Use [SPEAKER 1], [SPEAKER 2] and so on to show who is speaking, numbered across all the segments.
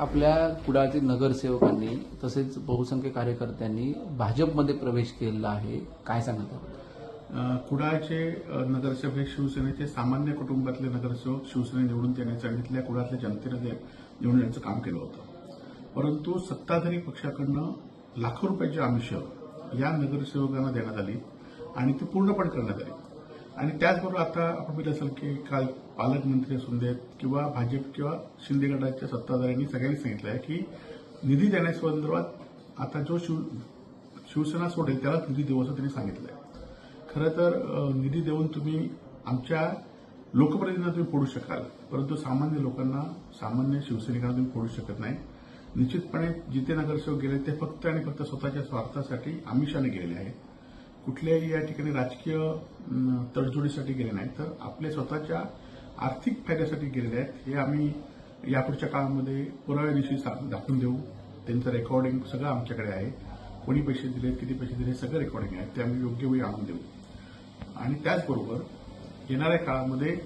[SPEAKER 1] आपल्या कुडाळतील नगरसेवकांनी तसेच बहुसंख्य कार्यकर्त्यांनी भाजपमध्ये प्रवेश केलेला आहे. काय सांगत
[SPEAKER 2] कुडाळचे नगरसेवक हे शिवसेनेचे सामान्य कुटुंबातले नगरसेवक शिवसेने निवडून त्यांनी सांगितल्या इथल्या जनतेने जनतेनं निवडून देण्याचं काम केलं होतं. परंतु सत्ताधारी पक्षाकडनं लाखो रुपयाची आमिष या नगरसेवकांना देण्यात आली आणि ती पूर्णपणे करण्यात आली. आणि त्याचबरोबर आता आपण बघितलं असेल की काल पालकमंत्री असून देत किंवा भाजप किंवा शिंदे गटाच्या सत्ताधाऱ्यांनी सगळ्यांनी सांगितलं आहे की निधी देण्यासंदर्भात आता जो शिव शिवसेना सोडेल त्यालाच निधी देऊ असं त्यांनी सांगितलं आहे खरं तर निधी देऊन तुम्ही आमच्या लोकप्रतिनिधींना तुम्ही फोडू शकाल परंतु सामान्य लोकांना सामान्य शिवसैनिकांना तुम्ही फोडू शकत नाही. निश्चितपणे जिथे नगरसेवक गेले ते फक्त आणि फक्त स्वतःच्या स्वार्थासाठी आमिषाने गेलेले आहेत. कुठल्याही या ठिकाणी राजकीय तडजोडीसाठी गेले नाहीत. तर आपल्या स्वतःच्या आर्थिक फायद्यासाठी गेलेले आहेत. हे आम्ही यापुढच्या काळामध्ये पुराव्याविषयी सा- दाखवून देऊ. त्यांचं रेकॉर्डिंग सगळं आमच्याकडे आहे. कोणी पैसे दिले किती पैसे दिले सगळं रेकॉर्डिंग आहे. ते आम्ही योग्य वेळी आणून देऊ. आणि त्याचबरोबर येणाऱ्या काळामध्ये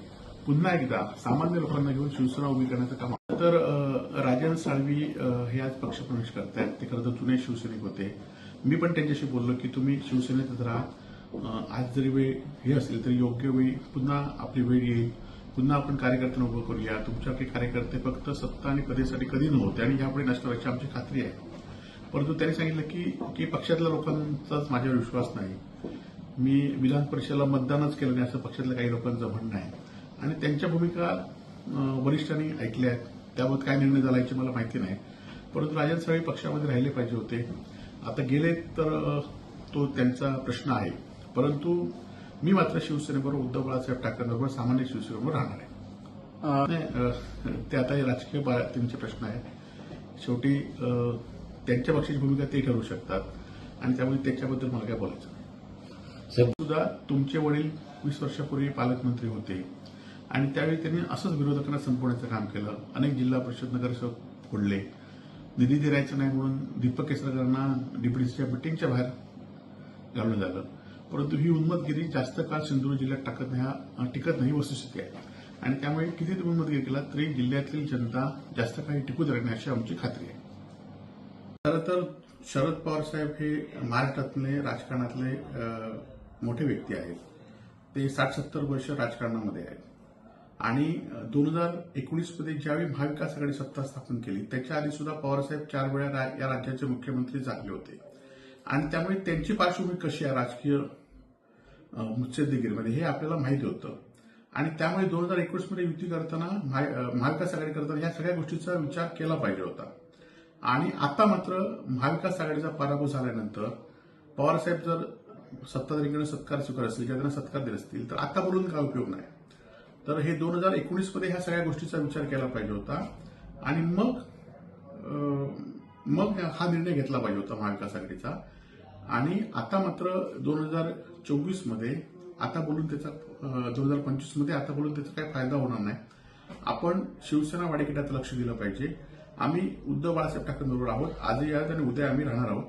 [SPEAKER 2] पुन्हा एकदा सामान्य लोकांना घेऊन शिवसेना उभी करण्याचं काम तर अ, साळवी हे आज पक्षप्रवेश करतायत. ते खरं तर जुने शिवसैनिक होते. मी पण त्यांच्याशी बोललो की तुम्ही शिवसेनेतच राहा. आज जरी वेळ हे असेल तरी योग्य वेळी पुन्हा आपली वेळ येईल. पुन्हा आपण कार्यकर्त्यांना उभं करूया. तुमच्याकडे कार्यकर्ते फक्त सत्ता आणि पदेसाठी कधी नव्हते आणि यापुढे नष्ट व्हायची आमची खात्री आहे. परंतु त्यांनी सांगितलं की की पक्षातल्या लोकांचाच माझ्यावर विश्वास नाही. मी विधान परिषदेला मतदानच केलं नाही असं पक्षातल्या काही लोकांचं म्हणणं आहे. आणि त्यांच्या भूमिका वरिष्ठांनी ऐकल्या आहेत. त्याबाबत काय निर्णय झाला याची मला माहिती नाही. परंतु राजन साळवी पक्षामध्ये राहिले पाहिजे होते. आता गेले तर तो त्यांचा प्रश्न आहे. परंतु मी मात्र शिवसेनेबरोबर उद्धव बाळासाहेब ठाकरेंबरोबर सामान्य शिवसेनेबरोबर राहणार आहे. ते आता हे राजकीय त्यांचे प्रश्न आहेत. शेवटी अ, त्यांच्या पक्षाची भूमिका ते ठरवू शकतात. आणि त्यामुळे त्याच्याबद्दल मला काय बोलायचं नाही. सुद्धा तुमचे वडील वीस वर्षापूर्वी पालकमंत्री होते. आणि त्यावेळी त्यांनी असंच विरोधकांना संपवण्याचं काम केलं. अनेक जिल्हा परिषद नगरसेवक फोडले निधी दिरायचं नाही म्हणून दीपक केसरकरांना डीपीडीसीच्या मिटिंगच्या बाहेर घालून झालं परंतु ही उन्मतगिरी जास्त काळ सिंधुदुर्ग जिल्ह्यात टाकत नाही हा- टिकत नाही वस्तुस्थिती आहे. आणि त्यामुळे किती तुम्ही उन्मतगिरी केला तरी जिल्ह्यातील जनता जास्त काही टिकू देणार अशी आमची खात्री आहे. खरं तर शरद पवार साहेब हे महाराष्ट्रातले राजकारणातले मोठे व्यक्ती आहेत. ते साठ सत्तर वर्ष राजकारणामध्ये आहेत. आणि दोन हजार एकोणीसमध्ये ज्यावेळी महाविकास आघाडी सत्ता स्थापन केली त्याच्या आधी सुद्धा पवारसाहेब चार वेळा रा- या राज्याचे मुख्यमंत्री झाले होते. आणि त्यामुळे त्यांची पार्श्वभूमी कशी आहे राजकीय मुत्सद्देगिरीमध्ये हे आपल्याला माहिती होतं. आणि त्यामुळे दोन हजार एकोणीसमध्ये युती करताना महा- महाविकास आघाडी करताना या सगळ्या गोष्टीचा विचार केला पाहिजे होता. आणि आता मात्र महाविकास आघाडीचा पराभव झाल्यानंतर पवारसाहेब जर सत्ताधारीकडे सत्कार स्वीकार असतील किंवा त्यांना सत्कार देत असतील तर आता बोलून काय उपयोग नाही. तर हे दोन हजार एकोणीसमध्ये ह्या सगळ्या गोष्टीचा विचार केला पाहिजे होता. आणि मग मग हा निर्णय घेतला पाहिजे होता महाविकास आघाडीचा. आणि आता मात्र दोन हजार चोवीसमध्ये आता बोलून त्याचा दोन हजार पंचवीसमध्ये आता बोलून त्याचा काही फायदा होणार नाही. आपण शिवसेना वाडीकिटात लक्ष दिलं पाहिजे. आम्ही उद्धव बाळासाहेब ठाकरेंबरोबर आहोत. आजही आहोत आणि उद्या आम्ही राहणार आहोत.